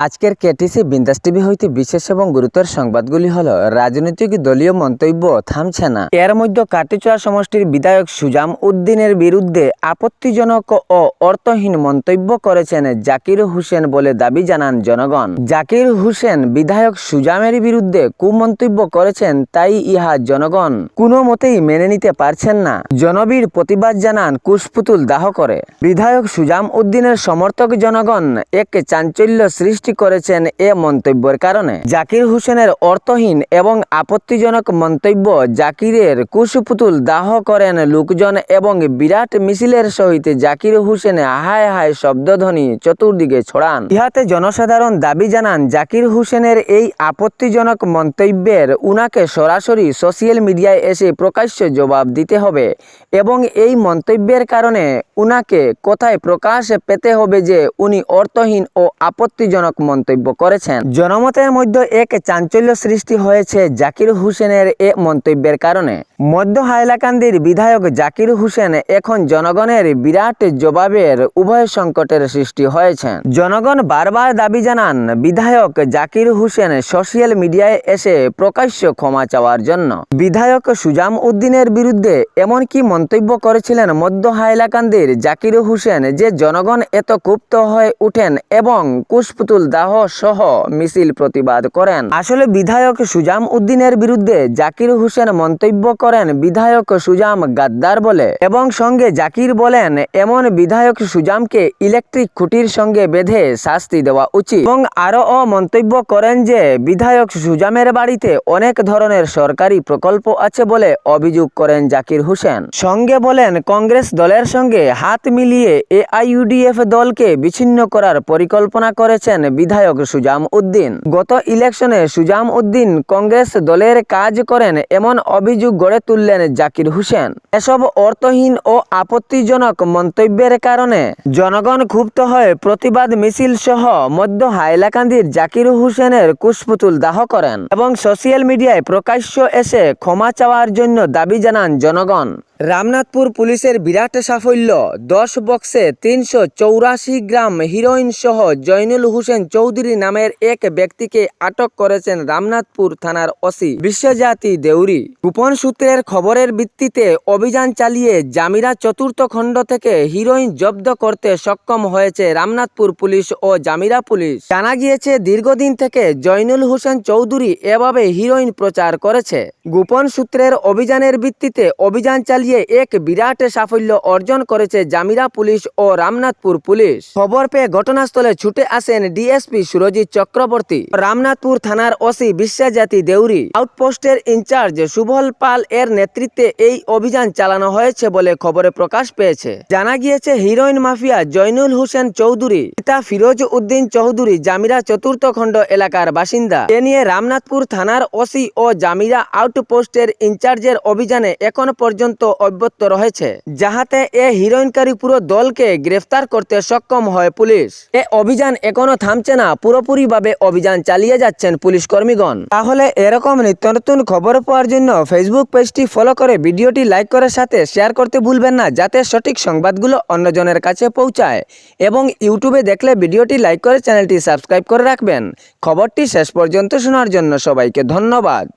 আজকের কেটিসি বিন্দাস টিভি হইতে বিশেষ এবং গুরুতর সংবাদগুলি হল, রাজনৈতিক দলীয় মন্তব্য থামছে না। এর মধ্যে কাটিচুয়া সমষ্টির বিধায়ক সুজাম উদ্দিনের বিরুদ্ধে আপত্তিজনক ও অর্থহীন মন্তব্য করেছেন জাকির হোসেন বলে দাবি জানান জনগণ। জাকির হোসেন বিধায়ক সুজামের বিরুদ্ধে কুমন্তব্য করেছেন তাই ইহা জনগণ কোনো মতেই মেনে নিতে পারছেন না। জনবীর প্রতিবাদ জানান কুশপুতুল দাহ করে। বিধায়ক সুজাম উদ্দিনের সমর্থক জনগণ এক চাঞ্চল্য সৃষ্টি করেছেন এ মন্তব্যের কারণে। জাকির হোসেনের অর্থহীন এবং আপত্তিজনক মন্তব্য জাকিরের কুশপুতুল দাহ করেন লোকজন এবং বিরাট মিছিলের সহিত জাকির হোসেন হায় হায় শব্দধ্বনি চতুর্দিকে ছড়ান। ইহাতে জনসাধারণ দাবি জানান, জাকির হোসেনের এই আপত্তিজনক মন্তব্যের উনাকে সরাসরি সোশ্যাল মিডিয়ায় এসে প্রকাশ্য জবাব দিতে হবে এবং এই মন্তব্যের কারণে উনাকে কোথায় প্রকাশ পেতে হবে যে উনি অর্থহীন ও আপত্তিজনক মন্তব্য করেছেন। জনমতের মধ্যে এক চাঞ্চল্য সৃষ্টি হয়েছে জাকির হোসেনের এ মন্তব্যের কারণে। মধ্য হাইলাকান্দির বিধায়ক জাকির হোসেন এখন জনগণের বিরাট জবাবের উভয় সংকটের সৃষ্টি হয়েছে জনগণ বারবার দাবি জানান, বিধায়ক জাকির হোসেন সোশ্যাল মিডিয়ায় এসে প্রকাশ্য ক্ষমা চাওয়ার জন্য। বিধায়ক সুজাম উদ্দিনের বিরুদ্ধে এমন কি মন্তব্য করেছিলেন মধ্য হাইলাকান্দির জাকির হোসেন যে জনগণ এত ক্ষুব্ধ হয়ে উঠেন এবং কুশপুতুল দাহ সহ মিছিল প্রতিবাদ করেন। আসলে বিধায়ক সুজাম উদ্দিনের বিরুদ্ধে জাকির হোসেন মন্তব্য করেন বিধায়ক সুজাম গাদ্দার বলে এবং সঙ্গে জাকির বলেন, এমন বিধায়ক সুজামকে ইলেকট্রিক খুঁটির সঙ্গে বেঁধে শাস্তি দেওয়া উচিত। এবং আরও মন্তব্য করেন যে, বিধায়ক সুজামের বাড়িতে অনেক ধরনের সরকারি প্রকল্প আছে বলে অভিযোগ করেন জাকির হোসেন। সঙ্গে বলেন, কংগ্রেস দলের সঙ্গে হাত মিলিয়ে এআইইউডিএফ দলকে বিচ্ছিন্ন করার পরিকল্পনা করেছেন বিধায়ক সুজাম উদ্দিন। গত ইলেকশনে সুজাম উদ্দিন কংগ্রেস দলের কাজ করেন এমন অভিযোগ গড়ে তুললেন জাকির হোসেন। এসব অর্থহীন ও আপত্তিজনক মন্তব্যের কারণে জনগণ ক্ষুব্ধ হয়ে প্রতিবাদ মিছিল সহ মধ্য হাইলাকান্দির জাকির হোসেনের কুশপুতুল দাহ করেন এবং সোশ্যাল মিডিয়ায় প্রকাশ্য এসে ক্ষমা চাওয়ার জন্য দাবি জানান জনগণ। রামনাথপুর পুলিশের বিরাট সাফল্য। দশ বক্সে তিনশো চৌরাশি গ্রাম হিরোইন সহ জয়নুল হোসেন চৌধুরী নামের এক ব্যক্তিকে আটক করেছেন রামনাথপুর থানার ওসি বিশ্বজাতি দেউরি। গোপন সূত্রের খবরের ভিত্তিতে অভিযান চালিয়ে জামিরা চতুর্থ খণ্ড থেকে হিরোইন জব্দ করতে সক্ষম হয়েছে রামনাথপুর পুলিশ ও জামিরা পুলিশ। জানা গিয়েছে, দীর্ঘদিন থেকে জয়নুল হোসেন চৌধুরী এভাবে হিরোইন প্রচার করেছে। গোপন সূত্রের অভিযানের ভিত্তিতে অভিযান চালিয়ে এক বিরাট সাফল্য অর্জন করেছে জামিরা পুলিশ ও রামনাথপুর পুলিশ। খবর পেয়ে ঘটনাস্থলে ছুটে আসেন ডিএসপি সুরজিৎ চক্রবর্তী। রামনাথপুর থানার ওসি বিশ্বাজাতি দেউরি। আউটপোস্টের ইনচার্জ সুবল পাল এর নেতৃত্বে এই অভিযান চালানো হয়েছে বলে খবরে প্রকাশ পেয়েছে। জানা গিয়েছে, হিরোইন মাফিয়া জয়নুল হোসেন চৌধুরী, পিতা ফিরোজ উদ্দিন চৌধুরী, জামিরা চতুর্থ খণ্ড এলাকার বাসিন্দা। এ নিয়ে রামনাথপুর থানার ওসি ও জামিরা আউটপোস্টের ইনচার্জের অভিযানে এখন পর্যন্ত অব্যত্ত রয়েছে, যাহাতে এ হিরোইনকারী পুরো দলকে গ্রেফতার করতে সক্ষম হয় পুলিশ। এ অভিযান এখনও থামছে না, পুরোপুরিভাবে অভিযান চালিয়ে যাচ্ছেন পুলিশ কর্মীগণ। তাহলে এরকম নিত্য নতুন খবর পাওয়ার জন্য ফেসবুক পেজটি ফলো করে ভিডিওটি লাইক করার সাথে শেয়ার করতে ভুলবেন না, যাতে সঠিক সংবাদগুলো অন্যজনের কাছে পৌঁছায়। এবং ইউটিউবে দেখলে ভিডিওটি লাইক করে চ্যানেলটি সাবস্ক্রাইব করে রাখবেন। খবরটি শেষ পর্যন্ত শোনার জন্য সবাইকে ধন্যবাদ।